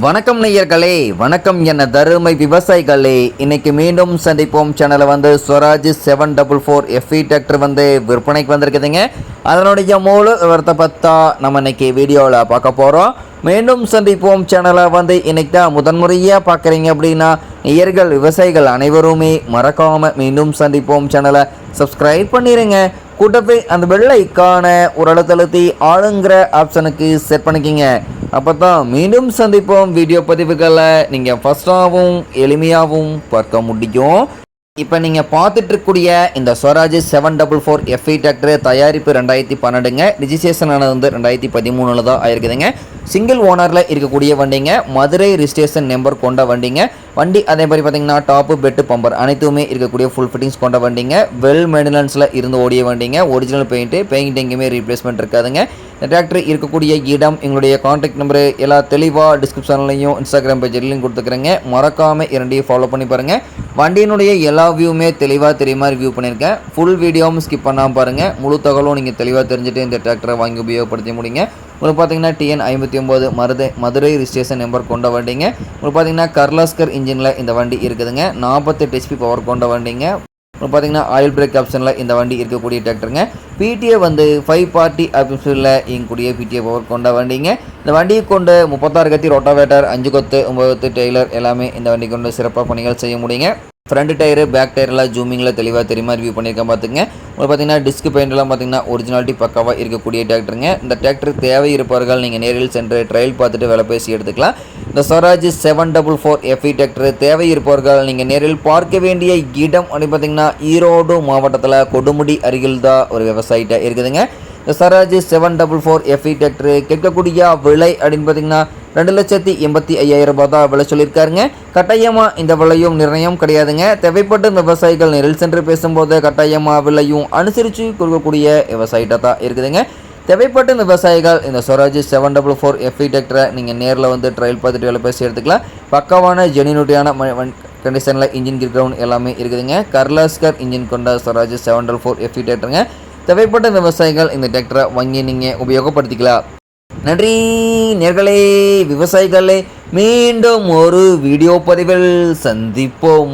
வணக்கம் நேயர்களே வணக்கம் என தருமை விவசாயிகளே. இன்னைக்கு மீண்டும் சந்திப்போம். சேனலை வந்து Swaraj seven double four FE tractor வந்து விற்பனைக்கு வந்திருக்குதுங்க. அதனுடைய மூல விவரத்தை பார்த்தா நம்ம இன்னைக்கு வீடியோவில் பார்க்க போகிறோம் மீண்டும் சந்திப்போம். சேனலை வந்து இன்னைக்கு தான் முதன்முறையாக பார்க்குறீங்க அப்படின்னா நேயர்கள் விவசாயிகள் அனைவருமே மறக்காமல் மீண்டும் சந்திப்போம். சேனலை சப்ஸ்கிரைப் பண்ணிடுங்க கூட்டத்தை அந்த வெள்ளைக்கான ஒரு அழுத்தழுத்தி ஆளுங்கிற ஆப்ஷனுக்கு செட் பண்ணிக்கிங்க. அப்போ தான் மீண்டும் சந்திப்போம் வீடியோ பதிவுகளை. நீங்கள் ஃபஸ்ட்டாகவும் எளிமையாகவும் பார்க்க முடியும். இப்போ நீங்கள் பார்த்துட்டு இருக்கக்கூடிய இந்த Swaraj seven double four FI tractor தயாரிப்பு ரெண்டாயிரத்தி பன்னெண்டுங்க. ரிஜிஸ்ட்ரேஷன் ஆனது வந்து ரெண்டாயிரத்தி பதிமூணில் தான் ஆயிருக்குதுங்க. சிங்கிள் ஓனரில் இருக்கக்கூடிய வண்டிங்க மதுரை ரிஜிஸ்ட்ரேஷன் நம்பர் கொண்ட வண்டிங்க. வண்டி அதே மாதிரி பார்த்தீங்கன்னா டாப்பு பெட்டு பம்பர் அனைத்துமே இருக்கக்கூடிய ஃபுல் ஃபிட்டிங்ஸ் கொண்ட வண்டிங்க. வெல் மெயின்டெனன்ஸில் இருந்து ஓடிய வண்டிங்க. ஒரிஜினல் பெயிண்ட்டு பெயிண்ட் எங்கேயுமே ரீப்ளேஸ்மெண்ட் இருக்காதுங்க. இந்த டிராக்டர் இருக்கக்கூடிய இடம் எங்களுடைய காண்டாக்ட் நம்பரு எல்லா தெளிவாக டிஸ்கிரிப்ஷன்லையும் இன்ஸ்டாகிராம் பேஜ்லையும் கொடுத்துக்கிறேங்க. மறக்காமல் இரண்டையும் ஃபாலோ பண்ணி பாருங்கள் வண்டியினுடைய எல்லா வியூவுமே தெளிவாக தெரியுமா ரிவ்யூ பண்ணியிருக்கேன். ஃபுல் வீடியோவும் ஸ்கிப் பண்ணாமல் பாருங்கள் முழு தகவலும் நீங்கள் தெளிவாக தெரிஞ்சுட்டு இந்த டிராக்டரை வாங்கி உபயோகப்படுத்தி முடியுங்க உங்களுக்கு பார்த்தீங்கன்னா டிஎன் ஐம்பத்தி ஒம்பது மருதை மதுரை ரிஜிஸ்ட்ரேஷன் நம்பர் கொண்ட வண்டிங்க. உங்களுக்கு பார்த்தீங்கன்னா கர்லாஸ்கர் இன்ஜினில் இந்த வண்டி இருக்குதுங்க. நாற்பத்தெட்டு ஹெச்பி பவர் கொண்ட வண்டிங்க. அப்புறம் பார்த்தீங்கன்னா ஆயில் பிரேக் ஆப்ஷனில் இந்த வண்டி இருக்கக்கூடிய டிராக்டருங்க பிடிஏ வந்து ஃபைவ் பார்ட்டி ஆப்ஷனில் இயங்கக்கூடிய பிடிஏ பவர் கொண்ட வண்டிங்க. இந்த வண்டியை கொண்டு முப்பத்தாறு கத்தி ரொட்டாவேட்டர் அஞ்சு கொத்து ஒம்பது கொத்து டெய்லர் எல்லாமே இந்த வண்டி கொண்டு சிறப்பாக பணிகள் செய்ய முடியுங்க. ஃப்ரண்ட் டயரு பேக் டயர்லாம் ஜூமிங்கில் தெளிவாக தெரியுமா? ரிவ்யூ பண்ணியிருக்கேன் பார்த்துங்க உங்களுக்கு பார்த்தீங்கன்னா டிஸ்க் பெயிண்ட்லாம் பார்த்தீங்கன்னா ஒரிஜினாலிட்டி பக்காவாக இருக்கக்கூடிய டிராக்டருங்க இந்த டிராக்டர் தேவை இருப்பவர்கள் நீங்கள் நேரில் சென்று ட்ரையல் பார்த்துட்டு விலை பேசி எடுத்துக்கலாம். இந்த Swaraj seven double four FE tractor தேவை இருப்பவர்கள் நீங்கள் நேரில் பார்க்க வேண்டிய இடம் அப்படின்னு பார்த்தீங்கன்னா ஈரோடு மாவட்டத்தில் கொடுமுடி அருகில் தான் ஒரு விவசாயிட்ட இருக்குதுங்க. இந்த seven double four FE tractor கேட்கக்கூடிய விலை அப்படின்னு பார்த்தீங்கன்னா ரெண்டு லட்சத்தி எண்பத்தி ஐயாயிரம் ரூபாய் தான் விலை சொல்லியிருக்காருங்க. கட்டாயமாக இந்த விலையும் நிர்ணயம் கிடையாதுங்க. தேவைப்பட்ட விவசாயிகள் நேரில் சென்று பேசும்போது கட்டாயமாக விலையும் அனுசரித்து கொடுக்கக்கூடிய விவசாயிகிட்ட தான் இருக்குதுங்க. தேவைப்பட்ட இந்த விவசாயிகள் இந்த Swaraj seven double four FE டிராக்டரை நீங்கள் நேரில் வந்து ட்ரையல் பார்த்துட்டு வேலை பேசி எடுத்துக்கலாம். பக்கமான ஜெனினுட்டியான கண்டிஷனில் இன்ஜின் கிரவுண்ட் எல்லாமே இருக்குதுங்க. கர்லாஸ்கர் இன்ஜின் கொண்ட Swaraj seven double four FE டிராக்டருங்க தேவைப்பட்ட விவசாயிகள் இந்த டிராக்டரை வாங்கி நீங்கள் உபயோகப்படுத்திக்கலாம். நன்றி நேர்களே விவசாயிகளே மீண்டும் ஒரு வீடியோ பதிவில் சந்திப்போம்.